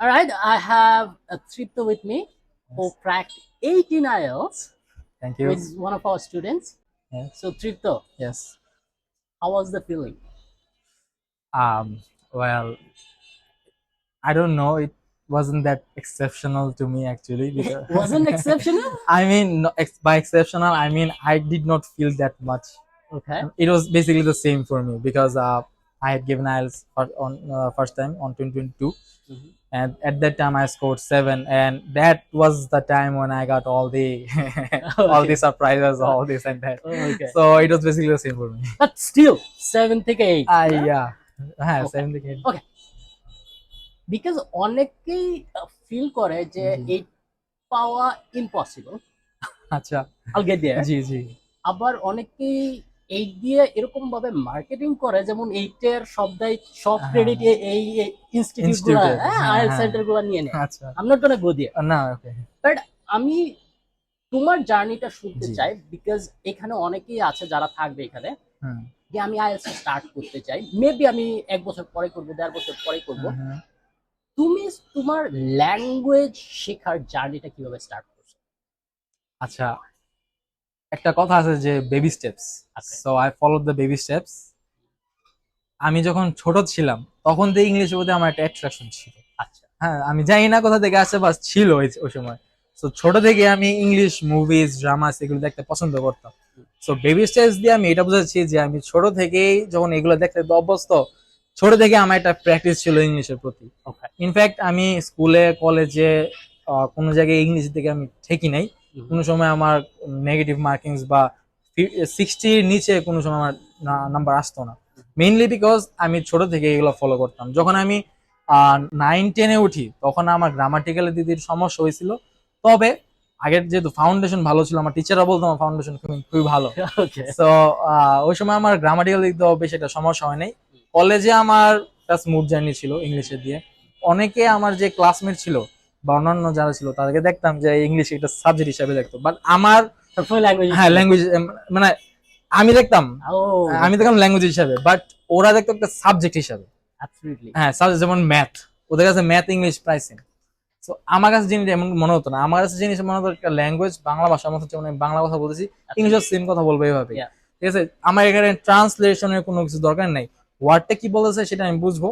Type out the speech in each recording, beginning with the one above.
All right, I have a Tripto with me who cracked 18 IELTS, Thank you. is one of our students. Yes. So, Tripto. Yes. how was the feeling? Um. Well, I don't know. It wasn't that exceptional to me actually. Because Wasn't exceptional? I mean, no, ex- by exceptional, I mean I did not feel that much. Okay. It was basically the same for me because uh, I had given IELTS for, on uh, first time on 2022, Mhm. And at that time I scored seven, and that was the time when I got all the all Okay. the surprises, all this and that. Okay. So it was basically the same for me. But still, 7 থেকে 8. I yeah? yeah, হ্যাঁ Okay. seven থেকে eight. Because অনেকেই feel করে যে। Eight পাওয়া impossible আচ্ছা আল gate দেয়ার জি জি আবার অনেকেই এইট দিয়ে এরকম ভাবে মার্কেটিং করে যেমন এইটের শব্দাই সব হ্যাঁ। ক্রেডিট এই ইনস্টিটিউটগুলো হ্যাঁ, আইএল হ্যাঁ। সেন্টারগুলো নিয়ে নেয় আচ্ছা। আম নট গোনা গো দিয়ে না ওকে আমি তোমার জার্নিটা শুনতে চাই বিকজ এখানে অনেকেই আছে যারা থাকবে এখানে। যে আমি আইএলস স্টার্ট করতে চাই। মেবি আমি এক বছর পরে করব দেড় বছর পরে করব। তুমি তোমার ল্যাঙ্গুয়েজ শেখার জার্নিটা কীভাবে স্টার্ট করছ? আচ্ছা একটা কথা আছে যে বেবি স্টেপস আচ্ছা। So I follow the baby steps আমি যখন ছোট ছিলাম তখন থেকে ইংলিশের প্রতি আমার একটা অ্যাট্রাকশন ছিল। আচ্ছা। হ্যাঁ আমি জানি না কোথা থেকে আসে বাস ছিল ওই- সময়। তো ছোট থেকে আমি ইংলিশ মুভিজ ড্রামা এগুলো দেখতে পছন্দ করতাম। সো বেবি স্টেপস দিয়ে আমি এটা বুঝাচ্ছি যে আমি ছোট থেকেই যখন এগুলো দেখতে অভ্যস্ত ছোট থেকে আমার একটা প্র্যাকটিস ছিল ইংলিশের প্রতি। ইনফ্যাক্ট আমি স্কুলে কলেজে কোনো জায়গায় ইংলিশ থেকে আমি ঠেকি নাই। কোনো সময় আমার নেগেটিভ মার্কিংস বা সিক্সটির নিচে কোনো সময় আমার নাম্বার আসতো না। মেইনলি বিকজ আমি ছোট থেকে এগুলো ফলো করতাম। যখন আমি নাইন টেনে উঠি তখন আমার গ্রামাটিক্যাল দিদির সমস্যা হয়েছিল। তবে আগের যেহেতু ফাউন্ডেশন ভালো ছিল আমার টিচাররা বলতো আমার ফাউন্ডেশন খুবই খুবই ভালো। তো ওই সময় আমার গ্রামাটিক্যাল দিক দিয়েও বেশি একটা সমস্যা হয় নাই। কলেজে আমার একটা স্মুথ জার্নি ছিল ইংলিশে দিয়ে। অনেকে আমার যে ক্লাসমেট ছিল বা অন্যান্য যারা ছিল তাদেরকে দেখতাম যে ইংলিশ একটা সাবজেক্ট হিসাবে দেখতো। বাট আমার ল্যাঙ্গুয়েজ হ্যাঁ ল্যাঙ্গুয়েজ মানে আমি দেখতাম। আমি দেখতাম ল্যাঙ্গুয়েজ হিসাবে বাট ওরা দেখতো একটা সাবজেক্ট হিসাবে। হ্যাঁ সাবজেক্ট যেমন ম্যাথ ওদের কাছে ম্যাথ ইংলিশ প্রায় সেম তো আমার কাছে জিনিস এমন মনে হতো না। আমার কাছে জিনিস মনে হতো একটা ল্যাঙ্গুয়েজ বাংলা ভাষার মতো যেমন আমি বাংলা কথা বলতেছি ইংলিশের সেম কথা বলব এইভাবে. ঠিক আছে? আমার এখানে ট্রান্সলেশনের কোনো কিছু দরকার নাই। ওয়ার্ডটা কি বলেছে সেটা আমি বুঝব।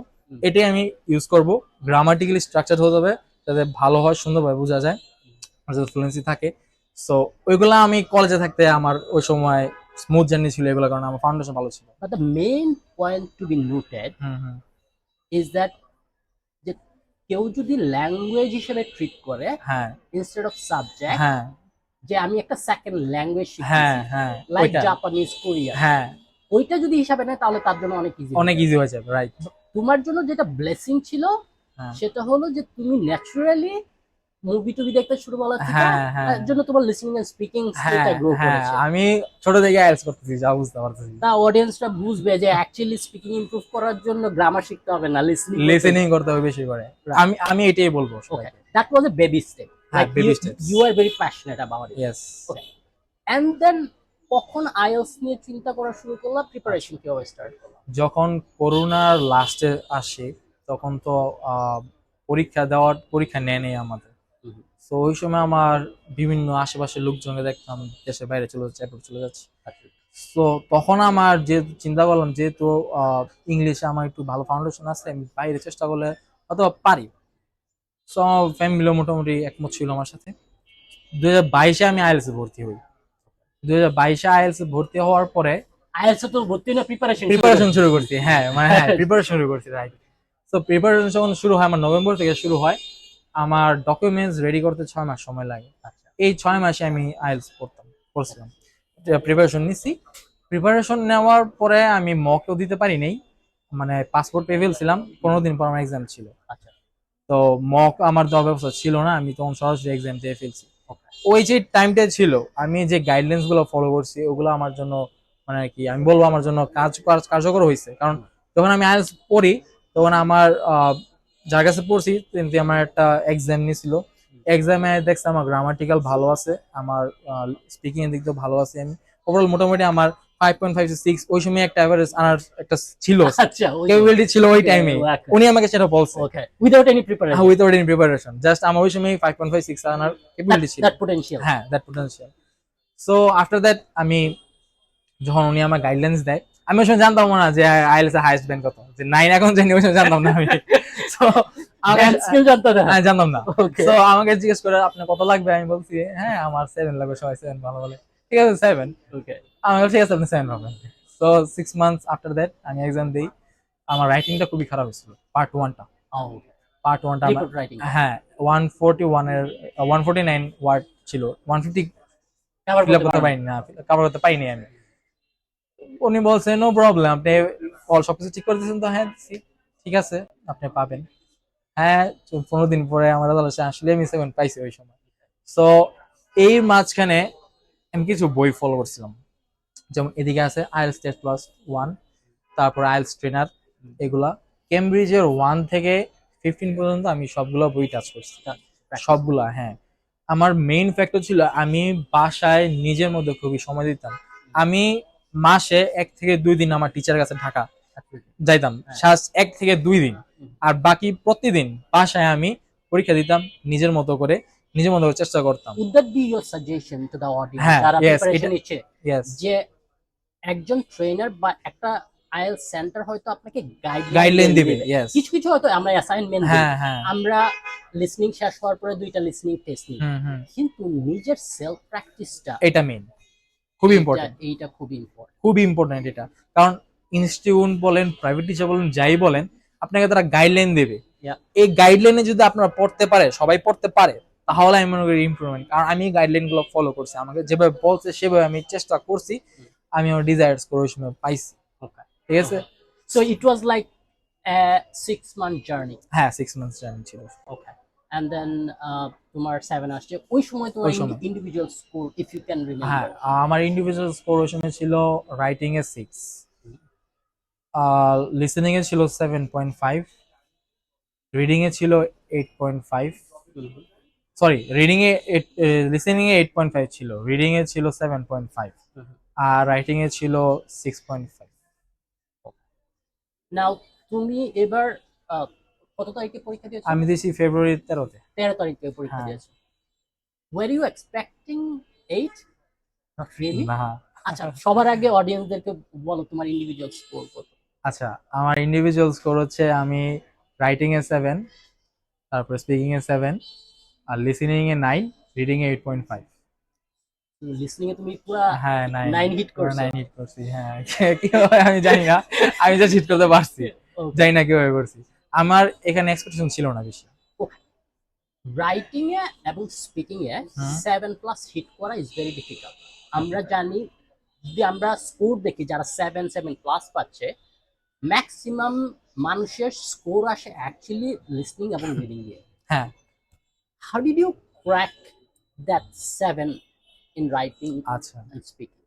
এটাই আমি ইউজ করব। গ্রামাটিক্যালি স্ট্রাকচার হতে হবে। যাতে ভালো হয় সুন্দরভাবে বোঝা যায় যাতে ফ্লুয়েন্সি থাকে। সো ওইগুলা আমি কলেজে থাকতে আমার ওই সময় স্মুথ জার্নি ছিল এগুলো কারণে আমার ফাউন্ডেশন ভালো ছিল। But the main point to be noted is that যে কেউ যদি ল্যাঙ্গুয়েজ হিসেবে ট্রিট করে হ্যাঁ। ইনস্টেড অফ সাবজেক্ট হ্যাঁ। যে আমি একটা সেকেন্ড ল্যাঙ্গুয়েজ হ্যাঁ হ্যাঁ লাইক। জাপানিজ কোরিয়া হ্যাঁ। ওইটা যদি হিসাবে নেয় তাহলে তার জন্য অনেক ইজি অনেক ইজি হয়ে যাবে রাইট তোমার জন্য যেটা ব্লেসিং ছিল সেটা হলো যে তুমি ন্যাচারালি মুভি টুভি দেখতে শুরু বলা থেকে হ্যাঁ, হ্যাঁ। তার জন্য তোমার লিসনিং এন্ড স্পিকিং হ্যাঁ স্কিলটা গ্রো হ্যাঁ। করেছে। আমি ছোট থেকে আইএলস করতেছি যা বুঝতে পারতেছি। তা অডিয়েন্সটা বুঝবে যে অ্যাকচুয়ালি স্পিকিং ইমপ্রুভ করার জন্য গ্রামার শিখতে হবে না লিসনিং লিসেনিং করতে হবে বেশি করে। আমি আমি এটাই বলব okay that was a baby step হ্যাঁ, like you are very passionate about it yes and then কখন আইএলস নিয়ে চিন্তা করা শুরু করলাম প্রিপারেশন কীভাবে স্টার্ট করলাম যখন করোনার লাস্টে আসে তখন তো আহ, পরীক্ষা দেওয়ার পরীক্ষা নেয় নেই আমাদের। তো ওই সময় আমার বিভিন্ন আশেপাশের লোকজনকে দেখতাম দেশের বাইরে চলে যাচ্ছে এরপর চলে যাচ্ছে। তো তখন আমার যে চিন্তা করলাম যেহেতু ইংলিশে আমার একটু ভালো ফাউন্ডেশন আছে আমি বাইরে চেষ্টা করলে অথবা পারি। সো আমার ফ্যামিলিও মোটামুটি একমত ছিল আমার সাথে। দুই হাজার বাইশে আমি আইএলস ভর্তি হই। দু হাজার বাইশে আইএলস ভর্তি হওয়ার পরে আইএলস তো ভর্তি না প্রিপারেশন প্রিপারেশন শুরু করছি হ্যাঁ মানে হ্যাঁ প্রিপারেশন শুরু করছি রাইট তো প্রিপারেশন যখন শুরু হয় আমার নভেম্বর থেকে শুরু হয় আমার ডকুমেন্টস রেডি করতে ছয় মাস সময় লাগে। আচ্ছা। এই ছয় মাসে আমি আইএলস পড়তাম করছিলাম প্রিপারেশন নিছি। প্রিপারেশন নেওয়ার পরে আমি মকও দিতে পারি নাই। মানে পাসপোর্ট পেয়ে ফেলছিলাম পনেরো দিন পর আমার এক্সাম ছিল। আচ্ছা। তো মক আমার দেওয়ার ব্যবস্থা ছিল না আমি তখন সরাসরি এক্সাম দিয়ে ফেলছি। ওই যে টাইমটা ছিল আমি যে গাইডলাইন্সগুলো ফলো করছি ওগুলো আমার জন্য মানে কি আমি বলব আমার জন্য কাজ কাজ- কার্যকর হয়েছে কারণ যখন আমি আইএলস পড়ি তখন আমার যার কাছে পড়ছি কিন্তু আমার একটা এক্সাম নিয়েছিল। এক্সামে দেখছি আমার গ্রামাটিক্যাল ভালো আছে আমার স্পিকিং এর দিক দিয়ে ভালো আছে আমি। ওভারঅল মোটামুটি আমার ফাইভ পয়েন্ট ফাইভ সিক্স ওই সময় একটা অ্যাভারেজ আনার একটা ছিল। আচ্ছা ক্যাপাবিলিটি ছিল ওই টাইমে উনি আমাকে সেটা বলছে। Without any preparation without any preparation just আমার ওই সময় ফাইভ পয়েন্ট ফাইভ সিক্স আনার ক্যাপাবিলিটি ছিল। দ্যাট পোটেনশিয়াল হ্যাঁ that potential so after that আমি যখন উনি আমার গাইডলাইন্স দেয় আমি ওই সময় জানতাম না যে আইএলএস এর হাইয়েস্ট ব্যান্ড কত। যে নাইন এখন জানি ওই সময় জানতাম না আমি। সো হ্যাঁ জানতাম না। তো আমাকে জিজ্ঞেস করে আপনার কত লাগবে? আমি বলছি হ্যাঁ আমার সেভেন লাগবে। সবাই সেভেন ভালো বলে। ঠিক আছে সেভেন ওকে আমি ঠিক আছে আপনি সেভেন পাবেন so six months after that আমি এক্সাম দিই। আমার রাইটিংটা খুবই খারাপ হয়েছিল পার্ট ওয়ানটা পার্ট ওয়ানটা হ্যাঁ ওয়ান ফোরটি ওয়ানের ওয়ান ফোরটি নাইন ওয়ার্ড ছিল। ওয়ান ফিফটি কভার করতে পারিনি না কভার করতে পাইনি আমি। উনি বলছে নো প্রবলেম আপনি অল সবকিছু ঠিক করে দিয়েছেন তো হ্যাঁ। ঠিক আছে আপনি পাবেন। হ্যাঁ পনেরো দিন পরে আমার আসে আসলে আমি সেভেন পাইছি ওই সময়। সো এই মাঝখানে আমি কিছু বই ফলো করছিলাম। যেমন এদিকে আছে আইএলস টেস্ট প্লাস ওয়ান তারপর আইএলস ট্রেনার এগুলা। কেমব্রিজের ওয়ান থেকে ফিফটিন পর্যন্ত আমি সবগুলো বই টাচ করছি। সবগুলা হ্যাঁ। আমার মেইন ফ্যাক্টর ছিল আমি বাসায় নিজের মধ্যে খুবই সময় দিতাম। আমি মাসে এক থেকে দুই দিন আমার টিচার কাছে ঢাকা যাইতাম। হ্যাঁ। এক থেকে দুই দিন। আর বাকি প্রতিদিন বাসায় আমি পরীক্ষা দিতাম নিজের মতো করে নিজের মতো করে চেষ্টা করতাম। Would that be your suggestion to the audience হ্যাঁ, যারা প্রিপারেশন নিচ্ছে যে একজন ট্রেনার বা একটা আইএল সেন্টার হয়তো আপনাকে গাইডলাইন দিবে। কিছু কিছু হয়তো আমরা অ্যাসাইনমেন্ট হ্যাঁ হ্যাঁ। আমরা লিসনিং শেষ হওয়ার পরে দুইটা লিসনিং টেস্ট নিই। কিন্তু নিজের সেলফ প্র্যাকটিসটা এটা মেইন খুবই ইম্পর্টেন্ট এইটা খুব ইম্পর্টেন্ট খুবই ইম্পর্টেন্ট এটা। কারণ ইনস্টিটিউট বলেন প্রাইভেট টিচার বলেন যাই বলেন আপনাকে তারা গাইডলাইন দেবে। এই গাইডলাইনে যদি আপনারা পড়তে পারে সবাই পড়তে পারে তাহলে আমি মনে করি ইমপ্রুভমেন্ট কারণ আমি গাইডলাইনগুলো ফলো করছি। আমাকে যেভাবে বলছে সেভাবে আমি চেষ্টা করছি। আমি আমার ডিজায়ার্স করে ওই সময় পাইছি. ঠিক আছে? So it was like six month journey হ্যাঁ সিক্স মান্থস জার্নি ছিল। ওকে অ্যান্ড দেন তোমার সেভেন আসছে। ওই সময় তোমার individual score if you can হ্যাঁ আমার ইন্ডিভিজুয়াল স্কোর ওই সময় ছিল রাইটিং এ সিক্স লিসেনিং এ ছিল সেভেন পয়েন্ট ফাইভ রিডিং এ ছিল eight point five sorry reading এ লিসেনিং এ এইট পয়েন্ট ফাইভ ছিল। রিডিং এ ছিল সেভেন পয়েন্ট ফাইভ আর রাইটিং এ ছিল সিক্স পয়েন্ট ফাইভ নাও তুমি এবার কত তারিখে পরীক্ষা দিয়েছ? আমি দিয়েছি ফেব্রুয়ারি তেরোতে। তেরো তারিখ থেকে পরীক্ষা হ্যাঁ। দিয়েছ। Were you expecting eight not really না। আচ্ছা সবার আগে অডিয়েন্সদেরকে বলো তোমার ইন্ডিভিজুয়াল স্কোর কত? আচ্ছা আমার ইন্ডিভিজুয়াল স্কোর হচ্ছে আমি রাইটিং এ সেভেন তারপর স্পিকিং এ সেভেন আর লিসেনিং এ নাইন রিডিং এ এইট পয়েন্ট ফাইভ লিসনিং এ তুমি পুরা হ্যাঁ নাইন নাইন হিট করছ। নাইন হিট করছি হ্যাঁ। কীভাবে আমি জানি না। আমি জাস্ট হিট করতে পারছি. জানি না কীভাবে করছি। আমার এখানে এক্সপেকটেশন ছিল না বেশি। রাইটিং এ এবং স্পিকিং এ। সেভেন প্লাস হিট করা ইজ ভেরি ডিফিকাল্ট আমরা জানি যদি আমরা স্কোর দেখি যারা সেভেন সেভেন প্লাস পাচ্ছে ম্যাক্সিমাম মানুষের স্কোর আসে অ্যাকচুয়ালি লিসনিং এবং রিডিং দিয়ে হ্যাঁ। How did you crack that seven in writing আচ্ছা। Speaking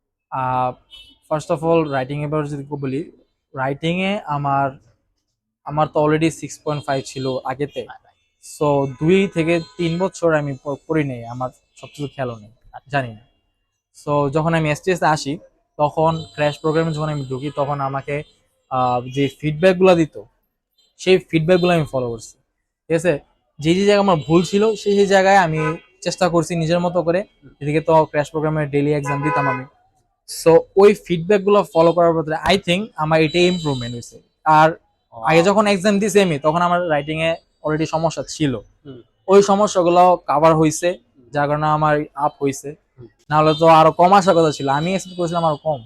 first of all writing এবার যদি বলি রাইটিং এ আমার আমার তো অলরেডি সিক্স পয়েন্ট ফাইভ ছিল আগেতে। সো দুই থেকে তিন বছর আমি পড়ি নেই, আমার সবকিছু খেয়ালও নেই, জানি না। সো যখন আমি এসটিএস আসি, তখন ক্র্যাশ প্রোগ্রামে যখন আমি ঢুকি, তখন আমাকে যে ফিডব্যাকগুলো দিত, সেই ফিডব্যাকগুলো আমি ফলো করছি। ঠিক আছে? যে যে জায়গায় আমার ভুল ছিল, সেই সেই জায়গায় আমি চেষ্টা করছি নিজের মতো করে, এদিকে তো ক্র্যাশ প্রোগ্রামে ডেলি এক্সাম দিতাম আমি। সো ওই ফিডব্যাকগুলো ফলো করার পরে আই থিঙ্ক আমার এটাই ইমপ্রুভমেন্ট হয়েছে আর আগে যখন এক্সাম দিছি আমি তখন আমার রাইটিং এ অলরেডি সমস্যা ছিল। ওই সমস্যাগুলো কাভার হয়েছে যার কারণে আমার আপ হয়েছে হুম। নাহলে তো আরও কম আসার কথা ছিল। আমি এক্সপেক্ট করেছিলাম আরও কম।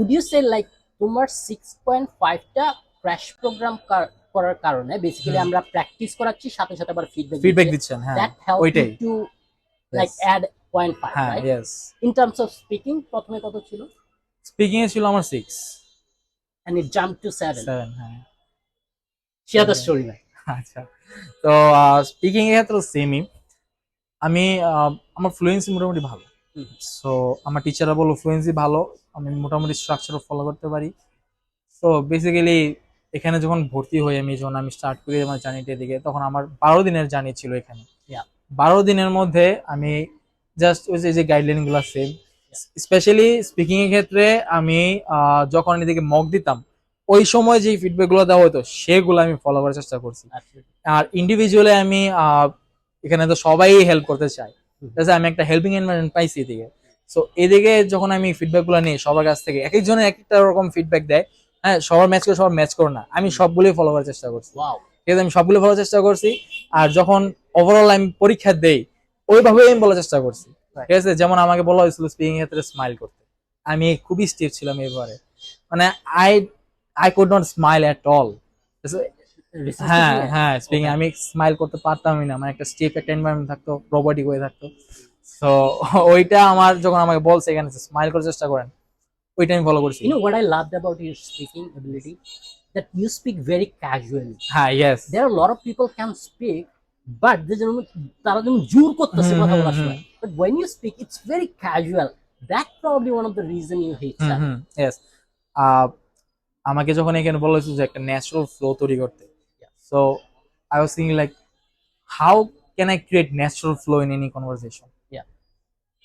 উড ইউ সে লাইক তোমার সিক্স পয়েন্ট ফাইভটা ক্র্যাশ প্রোগ্রাম করার কারণে? বেসিক্যালি আমরা প্র্যাকটিস করাচ্ছি সাথে সাথে আবার ফিডব্যাক ফিডব্যাক দিচ্ছেন হ্যাঁ ওইটাই। To like add point five হ্যাঁ right in terms of speaking প্রথমে কত ছিল? স্পিকিং এ ছিল আমার six and it jump to seven seven হ্যাঁ দ্য Seven. স্টোরি ভাই আচ্ছা তো স্পিকিং এর ক্ষেত্রে সেমই আমি আমার ফ্লুয়েন্সি মোটামুটি ভালো। সো আমার টিচাররা বলল ফ্লুয়েন্সি ভালো। আমি মোটামুটি স্ট্রাকচার ফলো করতে পারি। সো বেসিক্যালি এখানে যখন ভর্তি হই আমি যখন আমি স্টার্ট করি আমার জার্নিটা দিকে তখন আমার বারো দিনের জার্নি ছিল এখানে। বারো দিনের মধ্যে আমি জাস্ট ওই যে- যে গাইডলাইনগুলো সেম স্পেশালি স্পিকিং এর ক্ষেত্রে আমি যখন এদিকে মক দিতাম ওই সময় যে ফিডব্যাকগুলো দেওয়া হতো সেগুলো আমি ফলো করার চেষ্টা করছি। আর ইন্ডিভিজুয়ালি আমি এখানে তো সবাই হেল্প করতে চাই। আমি একটা হেল্পিং এনভায়রনমেন্ট পাইছি এদিকে। সো এদিকে যখন আমি ফিডব্যাকগুলো নিই সবার কাছ থেকে এক একজনের এক একটা রকম ফিডব্যাক দেয়। হ্যাঁ সবার ম্যাচ করে সবার ম্যাচ করো না। আমি সবগুলোই ফলো করার চেষ্টা করছি। ঠিক আছে আমি সবগুলো ফলো চেষ্টা করছি। আর যখন ওভারঅল আমি পরীক্ষা দেই ওইভাবেই আমি বলার চেষ্টা করছি. ঠিক আছে? যেমন আমাকে বলা হয়েছিল স্পিকিং ক্ষেত্রে স্মাইল করতে। আমি খুবই স্টিফ ছিলাম এবারে মানে I I could not smile at all হ্যাঁ হ্যাঁ স্পিকিং আমি স্মাইল করতে পারতামই না। মানে একটা স্টিফ একটা এনভায়রনমেন্ট থাকতো রোবটিক হয়ে থাকতো। সো ওইটা আমার যখন আমাকে বলছে এখানে স্মাইল করার চেষ্টা করেন ওইটা আমি ফলো করছি। You know what I loved about your speaking ability? That you speak very casually. হ্যাঁ yes are a lot of people can speak, but they যেমন তারা যেমন জোর করতেছে কথা বলার সময়। But when you speak it's very casual. That probably one of the reason you hate hmm that hmm yes আমাকে যখন এখানে বলা হয়েছিল যে একটা ন্যাচারাল ফ্লো তৈরি করতে so I was thinking like how can I create natural flow in any conversation.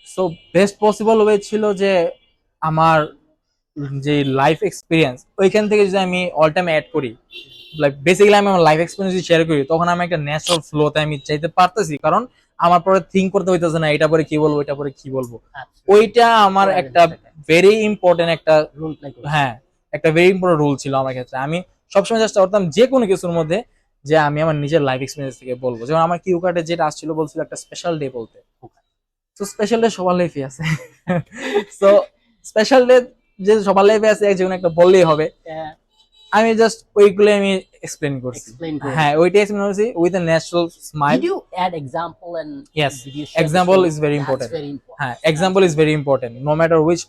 So best possible way ছিল যে আমার যে লাইফ এক্সপিরিয়েন্স ওইখান থেকে যদি আমি অল টাইম অ্যাড করি লাইক বেসিক্যালি আমি আমার লাইফ এক্সপিরিয়েন্স যদি শেয়ার করি তখন আমি একটা ন্যাচারাল ফ্লোতে আমি চাইতে পারতেছি। কারণ আমার পরে থিঙ্ক করতে হইতেছে না এটা পরে কি বলব এটা পরে কি বলব। ওইটা আমার একটা ভেরি ইম্পর্টেন্ট একটা রুল হ্যাঁ একটা ভেরি ইম্পর্টেন্ট রুল ছিল আমার ক্ষেত্রে। আমি সবসময় চেষ্টা করতাম যে কোনো কিছুর মধ্যে যে আমি আমার নিজের লাইফ এক্সপিরিয়েন্স থেকে বলব। যেমন আমার কিউ কার্ডে যেটা আসছিল বলছিল একটা স্পেশাল ডে বলতে। তো স্পেশাল ডে সবার লাইফে আছে। তো স্পেশাল ডে যে সবার লাইফে আছে যে কোনো একটা বললেই হবে। আমি জাস্ট ওইগুলো আমি এক্সপ্লেন করছি explain করে হ্যাঁ ওইটা এক্সপ্লেন করছি with a natural smile did you add example and Yes, did you share the example story? is very That's important. very important হ্যাঁ example is very important no matter which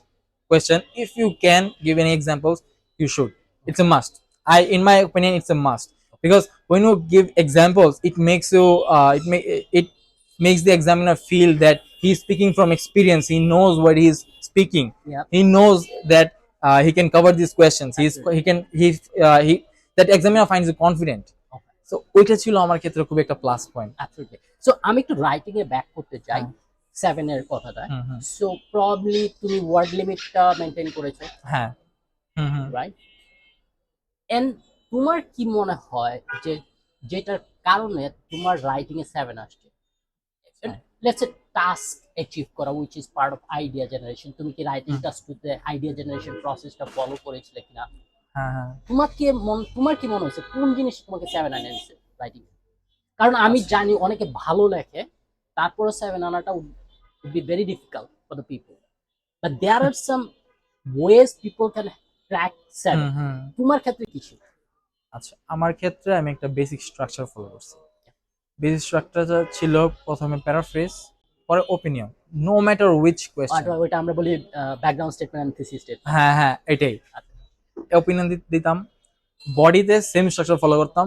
question if you can give any examples you should it's a must i in my opinion it's a must because when you give examples it makes you uh, it make it makes the examiner feel that he's speaking from experience he knows what he's speaking Yep. he knows that uh, he can cover these questions. He's he can he uh, he that examiner finds you confident. Okay. ওইটা ছিল আমার ক্ষেত্রে খুব একটা plus point absolutely. So আমি একটু writing এ back করতে চাই হ্যাঁ। সেভেন এর কথাটা সো প্রবলি তুমি ওয়ার্ড লিমিটটা মেনটেন করেছ। হ্যাঁ। রাইট এন্ড তোমার কি মনে হয় যে যেটার কারণে তোমার রাইটিং এ সেভেন আসছে? লেটস এ টাস্ক অ্যাচিভ করা which is part of idea generation তুমি কি রাইটিং। টাস্কটাতে আইডিয়া জেনারেশন প্রসেসটা ফলো করেছিলে কিনা তোমাকে মন তোমার কি মনে হয়েছে কোন জিনিস তোমাকে সেভেন আনে দিচ্ছে রাইটিং কারণ আমি আচ্ছা। জানি অনেকে ভালো লেখে তারপরে সেভেন আনাটা the people but there are some ways people can track seven hmm hmm. তোমার ক্ষেত্রে কি ছিল? আচ্ছা আমার ক্ষেত্রে আমি একটা বেসিক স্ট্রাকচার ফলো করছি। বেসিক স্ট্রাকচারটা ছিল প্রথমে প্যারাফ্রেজ পরে opinion no matter which question ওইটা আমরা বলি background statement and thesis statement হ্যাঁ হ্যাঁ এটাই। ওপিনিয়ন দিতাম। বডিতে সেম স্ট্রাকচার ফলো করতাম।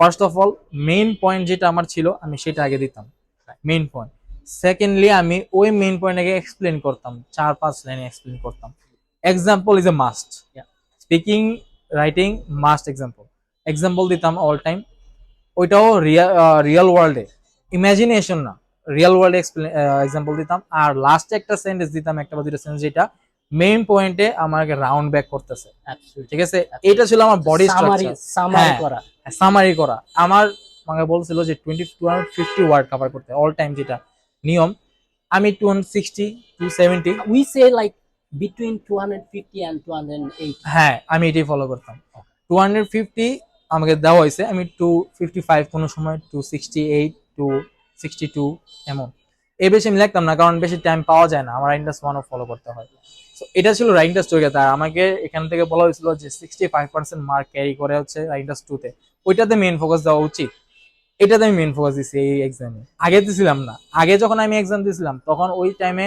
First of all main point যেটা আমার ছিল আমি সেটা আগে দিতাম। মেইন পয়েন্ট সেকেন্ডলি আমি ওই মেইন পয়েন্ট আগে এক্সপ্লেন করতাম। চার পাঁচ লাইনে এক্সপ্লেন করতাম। Example is a must. Speaking writing must example example দিতাম অল টাইম ওইটাও রিয়েল ওয়ার্ল্ডে ইমাজিনেশন না। রিয়েল ওয়ার্ল্ডে এক্সাম্পল দিতাম। আর লাস্টে একটা সেন্টেন্স দিতাম একটা বা দুইটা সেন্টেন্স যেটা মেইন পয়েন্টে আমাকে রাউন্ড ব্যাক করতেছে। ঠিক আছে? এটা ছিল আমার বডি সামারি সামারি হ্যাঁ। করা। সামারি করা। আমার আমাকে বলছিল যে twenty two hundred fifty word cover করতে অল টাইম যেটা। নিয়ম আমি two hundred sixty to seventy we say like between 250 and 280 হ্যাঁ আমি এটাই ফলো করতাম। টু হান্ড্রেড ফিফটি আমাকে দেওয়া হয়েছে, আমি টু ফিফটি ফাইভ কোনো সময় two sixty eight two sixty two এমন। এই বেশি আমি লিখতাম না, কারণ বেশি টাইম পাওয়া যায় না, আমার রাইন্ডাস ওয়ানও ফলো করতে হয়। তো এটা ছিল রাইন্ডাস টু আর আমাকে এখান থেকে বলা হয়েছিল যে sixty five percent mark carry করে হচ্ছে রাইন্ডাস টুতে ওইটাতে মেন ফোকাস দেওয়া উচিত। এটাতে আমি মেন ফোকাস দিচ্ছি এই এক্সামে আগে দিছিলাম না। আগে যখন আমি এক্সাম দিছিলাম, তখন ওই টাইমে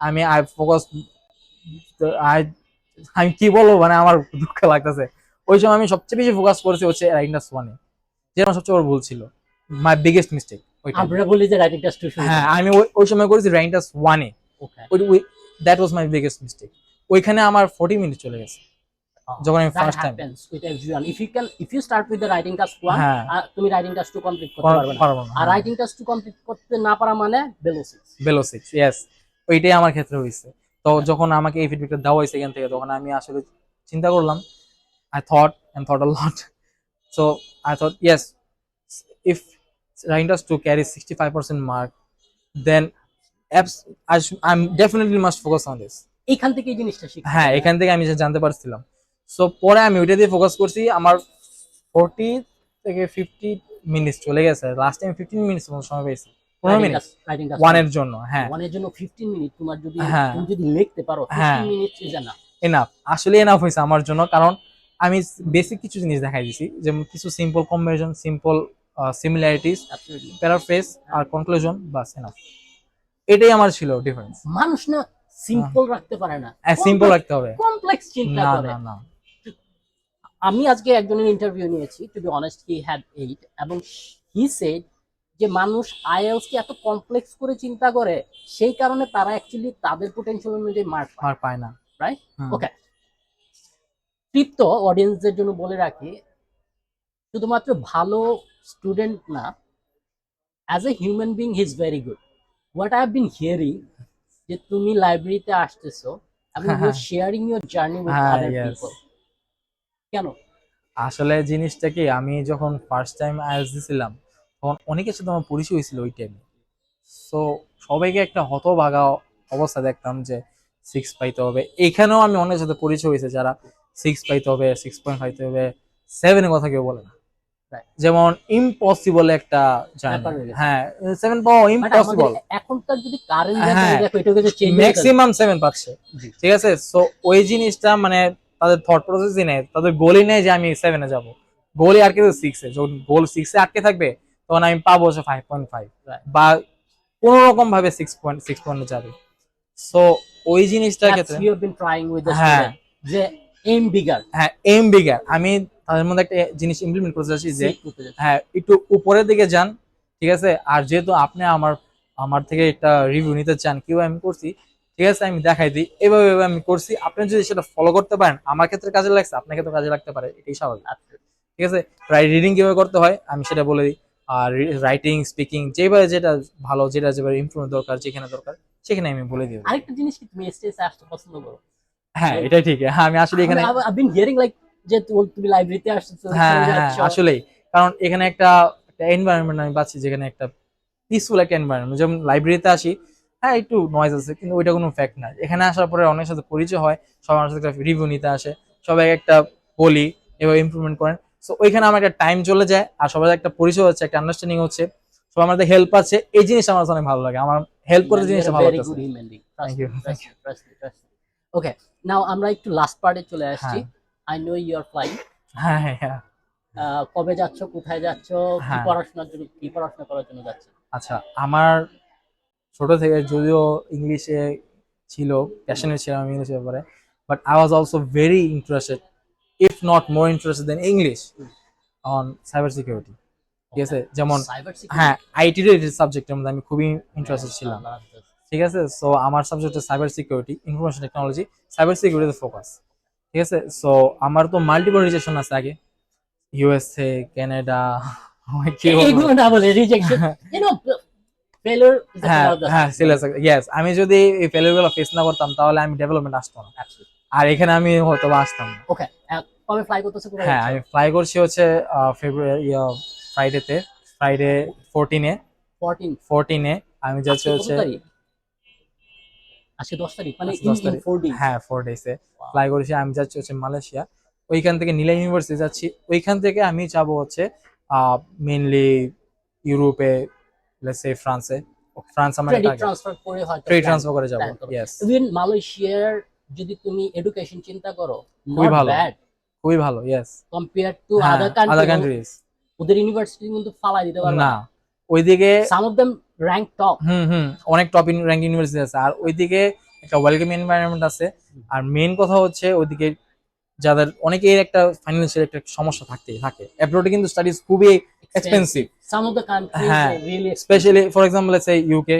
আমি আই ফোকাস আমি কি বলব মানে আমার দুঃখ লাগতেছে। ওই সময় আমি সবচেয়ে বেশি ফোকাস করেছি হচ্ছে রাইন্ডাস ওয়ানে যেটা আমার সবচেয়ে বড় ভুল ছিল। মাই বিগেস্ট মিস্টেক আমরা বলি যে রাইটিং টাস্ক টু হ্যাঁ আমি ওই- ওই সময় করেছি রাইন্ডাস ওয়ানে okay that was my biggest mistake ওইখানে আমার ফোর্টি মিনিট চলে গেছে। যখন আমি first time everyone. If you can if you start with the writing task 1 হ্যাঁ। তুমি রাইটিং টাস্ক 2 কমপ্লিট করতে পারবে না। আর রাইটিং টাস্ক 2 কমপ্লিট করতে না পারা মানে বেলো 6 বেলো সিক্স ইয়েস ওইটাই আমার ক্ষেত্রে হয়েছে তো যখন আমাকে এই ফিডব্যাকটা দেওয়া হয়েছে এখান থেকে তখন আমি আসলে চিন্তা করলাম I thought and thought a lot so I thought yes if Rhintas to carry 65% mark, then apps, I, I'm definitely must focus on this. এখান থেকে এই জিনিসটা হ্যাঁ। এখান থেকে আমি জানতে পারছিলাম। সো পরে আমি ওইটা দিয়ে ফোকাস করছি আমার ফোরটি থেকে ফিফটি মিনিটস চলে গেছে। লাস্ট টাইম ফিফটিন মিনিটস মতো সময় পেয়েছি। পনেরো মিনিট ওয়ানের জন্য হ্যাঁ। ওয়ানের জন্য 15 মিনিট তোমার যদি হ্যাঁ। তুমি যদি লিখতে পারো হ্যাঁ। 15 মিনিট ইজ এনাফ এনাফ আসলে এনাফ হয়েছে আমার জন্য কারণ আমি বেসিক কিছু জিনিস দেখাই দিছি যেমন কিছু simple combination simple similarities paraphrase আর কনক্লুশন বাস এনাফ এটাই আমার ছিল ডিফারেন্স মানুষ না সিম্পল রাখতে পারে না। সিম্পল রাখতে হবে। কমপ্লেক্স চিন্তা না করে। না না। আমি আজকে একজনের ইন্টারভিউ নিয়েছি to be honest he had eight এবং হি সেড যে মানুষ আইএলস কে এত কমপ্লেক্স করে চিন্তা করে সেই কারণে তারা অ্যাকচুয়ালি তাদের পোটেনশিয়াল অনুযায়ী মার্ক পায়। পায় না। Right? হুম। তৃপ্ত অডিয়েন্সদের জন্য বলে রাখি শুধুমাত্র ভালো স্টুডেন্ট না as a human being he is very good what I have been hearing যে তুমি লাইব্রেরিতে আসতেছো এবং you sharing your journey with other people কেন? আসলে জিনিসটা কি আমি যখন ফার্স্ট টাইম আইএলস দিছিলাম তখন অনেকের সাথে আমার পরিচয় হয়েছিল ওই টাইমে সো সবাইকে একটা হতভাগা অবস্থা দেখতাম যে সিক্স পাইতে হবে। এখানেও আমি অনেকের সাথে পরিচয় হয়েছে যারা সিক্স পাইতে হবে সিক্স পয়েন্ট পাইতে হবে সেভেনের কথা কেউ বলে না। যেমন ইম্পসিবল একটা হয়ে সেভেন পাওয়া ইম্পসিবল এখনকার যদি কারেন্ট ম্যাক্সিমাম সেভেন পাচ্ছে। ঠিক আছে? সো ওই জিনিসটা মানে তাদের থট প্রসেসই নেই। তাদের গোলই নেই যে আমি সেভেনে যাব। গোলই আর কিন্তু সিক্সে যখন গোল সিক্সে আটকে থাকবে তখন আমি পাবো হচ্ছে ফাইভ পয়েন্ট ফাইভ বা কোনো রকম ভাবে সিক্স পয়েন্ট সিক্স পয়েন্টে যাবে। সো ওই জিনিসটার ক্ষেত্রে হ্যাঁ। যে এম বিগার হ্যাঁ এম বিগার আমি তাদের মধ্যে একটা জিনিস ইমপ্লিমেন্ট করতে চাচ্ছি যে হ্যাঁ একটু উপরের দিকে যান ঠিক আছে? আর যেহেতু আপনি আমার আমার থেকে একটা রিভিউ নিতে চান কীভাবে আমি করছি? ঠিক আছে আমি দেখাই দিই। এভাবে আমি করছি। আপনি যদি সেটা ফলো করতে পারেন আমার ক্ষেত্রে কাজে লাগছে আপনার ক্ষেত্রে কাজে লাগতে পারে এটাই স্বাভাবিক। ঠিক আছে? রাইট রিডিং কীভাবে করতে হয় আমি সেটা বলে দিই। আর রাইটিং স্পিকিং যেভাবে যেটা ভালো যেটা যেভাবে ইমপ্রুভ দরকার যেখানে দরকার সেখানে আমি বলে দিই। আরেকটা জিনিস কি তুমি স্টেজে আসতে পছন্দ করো? হ্যাঁ এটাই ঠিক। হ্যাঁ আমি আসলে এখানে আই বিন হিয়ারিং লাইক যে তুমি লাইব্রেরিতে আসছো হ্যাঁ হ্যাঁ আসলেই। কারণ এখানে একটা একটা এনভায়রনমেন্ট আমি পাচ্ছি যেখানে একটা পিসফুল একটা এনভায়রনমেন্ট যেমন লাইব্রেরিতে আসি হ্যাঁ একটু নয়েজ আছে কিন্তু ওইটা কোনো ফ্যাক্ট না। এখানে আসার পরে অনেক সাথে পরিচয় হয় সবার সাথে একটা রিভিউ নিতে আসে সবাই একটা বলি এভাবে ইমপ্রুভমেন্ট করেন। সো ওইখানে আমার একটা টাইম চলে যায় আর সবার একটা পরিচয় হচ্ছে একটা আন্ডারস্ট্যান্ডিং হচ্ছে। সবার আমাদের হেল্প আছে এই জিনিসটা আমার অনেক ভালো লাগে। আমার হেল্প করে জিনিসটা ভালো good human being. Trust Now আমরা একটু লাস্ট পার্টে চলে আসছি। I know you are flying হ্যাঁ হ্যাঁ হ্যাঁ। কবে যাচ্ছ কোথায় যাচ্ছ কি হ্যাঁ। পড়াশোনার জন্য কি পড়াশোনা করার জন্য যাচ্ছ? আচ্ছা আমার ছোট থেকে যদিও ইংলিশে ছিল প্যাশনেট ছিলাম ইংলিশের ব্যাপারে but I was also very interested if not more interested then English on cyber security ঠিক আছে? যেমন হ্যাঁ আইটি রিলেটেড সাবজেক্টের মধ্যে আমি খুবই ইন্টারেস্টেড ছিলাম। ঠিক আছে? সো আমার সাবজেক্ট হচ্ছে cyber security information technology cyber সিকিউরিটিতে focus ঠিক আছে? সো আমার তো মাল্টিপল রিজেকশন আছে আগে। ইউএসএ কানাডা হ্যাঁ হ্যাঁ আমি যদি এই ফেলিয়ারগুলো ফেস না করতাম তাহলে আমি ডেভেলপমেন্ট আসতাম আর এখানে আমি হয়তো আসতাম না। ওকে কবে ফ্লাই করতেছো হ্যাঁ আমি ফ্লাই করছি হচ্ছে ফেব্রুয়ারি ফ্রাইডেতে ফ্রাইডে ফোরটিনে 14 ফোরটিনে আমি যাচ্ছি হচ্ছে তারিখ? আজকে 10 তারিখ? মানে ইন 10 তারিখ। 4 ডেজ হ্যাঁ ফোর ডেসে ফ্লাই করেছি আমি যাচ্ছি হচ্ছে মালয়েশিয়া। ওইখান থেকে নীলা ইউনিভার্সিটি যাচ্ছি। ওইখান থেকে আমি যাব হচ্ছে মেইনলি ইউরোপে লেটস ফ্রান্সে ফ্রান্স আমার টার্গেট ট্রান্সফার করে হয়তো ট্রেড ট্রান্সফার করে যাব ইয়েস ইভেন মালয়েশিয়ার যদি তুমি এডুকেশন চিন্তা করো খুবই ভালো। খুবই ভালো yes compare to other other countries ওদের ইউনিভার্সিটি কিন্তু ফালাই দিতে পারবে না। ওইদিকে some of them rank top hmm hmm অনেক টপ র্যাঙ্ক ইউনিভার্সিটি আছে। আর ওইদিকে একটা ওয়েলকাম এনভায়রনমেন্ট আছে। আর মেইন কথা হচ্ছে ওইদিকে যাদের অনেকের একটা ফাইন্যান্সিয়াল একটা সমস্যা থাকতেই থাকে। অ্যাব্রোডে কিন্তু স্টাডিজ খুবই expensive some of the countries হ্যাঁ। স্পেশালি ফর এক্সাম্পল এসে UK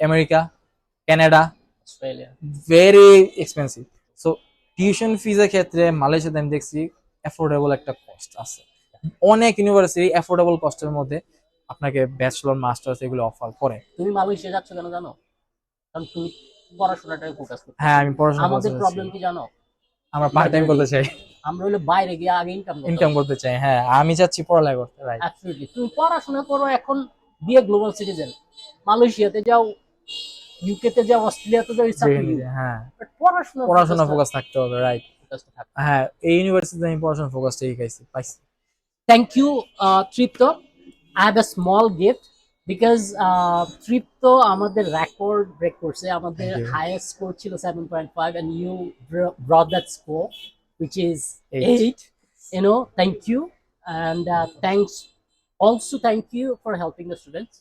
America Canada Australia very expensive so tuition ফিজের ক্ষেত্রে মালয়েশিয়াতে আমি দেখছি অ্যাফোর্ডেবল একটা কস্ট আছে। অনেক ইউনিভার্সিটি অ্যাফোর্ডেবল কস্টের মধ্যে আপনাকে ব্যাচেলর মাস্টার্স এগুলো অফার করে। তুমি মালয়েশিয়া যাচ্ছ কেন জানো? কারণ তুমি পড়াশোনাটাকে ফোকাস করতে হ্যাঁ আমি পড়াশোনা আমাদের প্রবলেম কি জানো? আমরা পার্ট টাইম করতে চাই। আমরা হলো বাইরে গিয়ে আগে ইনকাম ইনকাম করতে চাই হ্যাঁ আমি চাচ্ছি পড়ালেখা করতে রাইট অ্যাবসলিউটলি তুমি পড়াশোনা করো এখন বিয়ে গ্লোবাল সিটিজেন মালয়েশিয়াতে যাও ইউকে তে যাও অস্ট্রেলিয়াতে যাও ইটস হ্যাঁ। পড়াশোনা পড়াশোনা ফোকাস থাকতে হবে রাইট হ্যাঁ এই ইউনিভার্সিটিতে আমি পড়াশোনা ফোকাস ঠিকই খাইছি পাইছি। Thank you Tripto. I have a small gift because Tripto আমাদের রেকর্ড ব্রেক করছে। আমাদের. হাইয়েস্ট স্কোর ছিল seven point five and you brought that score which is Eight. Eight you know thank you. And uh, thanks also thank you for helping the students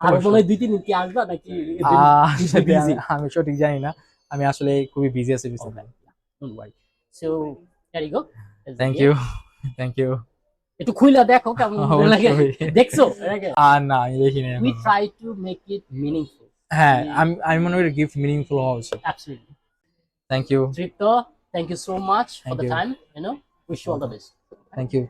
আর মনে দুই তিন কি আসবা নাকি? আমি- সঠিক জানি না। আমি আসলে খুবই বিজি আছি worry so there you thank you thank you একটু খুইলা দেখো কেমন লাগে দেখছ আর না আমি দেখিনি we এখনও। try to make it meaningful হ্যাঁ আমি আমি মনে করি গিফট মিনিংফুল হওয়া উচিত absolutely thank you you so much for Thank the you. time you know wish you all the best thank you